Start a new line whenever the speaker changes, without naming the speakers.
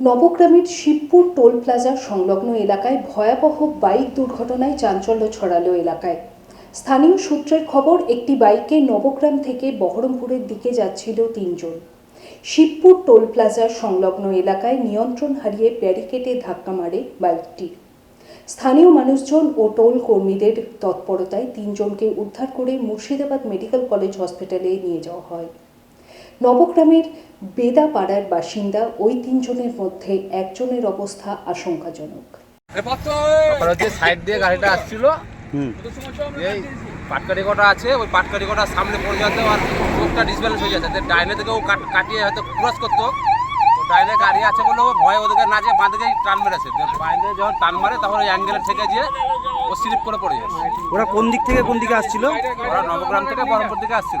নবগ্রামের Shibpur toll plaza সংলগ্ন এলাকায় ভয়াবহ বাইক দুর্ঘটনায় চাঞ্চল্য ছড়ালো এলাকায়। স্থানীয় সূত্রের খবর, একটি বাইকে নবগ্রাম থেকে বহরমপুরের দিকে যাচ্ছিল তিনজন। শিবপুর টোল প্লাজা সংলগ্ন এলাকায় নিয়ন্ত্রণ হারিয়ে ব্যারিকেডে ধাক্কা মারে বাইকটি। স্থানীয় মানুষজন ও টোল কর্মীদের তৎপরতায় তিনজনকে উদ্ধার করে মুর্শিদাবাদ মেডিকেল কলেজ হসপিটালে নিয়ে যাওয়া হয়। নবগ্রামের বেদাপাড়ার বাসিন্দা ওই তিনজনের মধ্যে একজনের অবস্থা আশঙ্কাজনক।
তারপরে হচ্ছে সাইড দিয়ে গাড়িটা আসছিল।
হুম।
এই পাটকারি কটা আছে ওই পাটকারি কটার সামনে পড়ে যাতে আর চোখটা ডিসব্যালেন্স হয়ে যাচ্ছে। ডাইনে থেকে ও কাট- কাটিয়ে হয়তো ক্রস করতো। তো ডাইনে গাড়ি আছে বলে ও ভয় ওদিকে না যে বাঁদিকেই টান মেরেছে। বাইরে যখন টান মারে তখন ওই অ্যাঙ্গেলের থেকে যে ও স্লিপ করে পড়ে যাচ্ছে।
ওরা কোন দিক থেকে কোন দিকে আসছিল?
ওরা নবগ্রাম থেকে বহরমপুর দিকে আসছিল।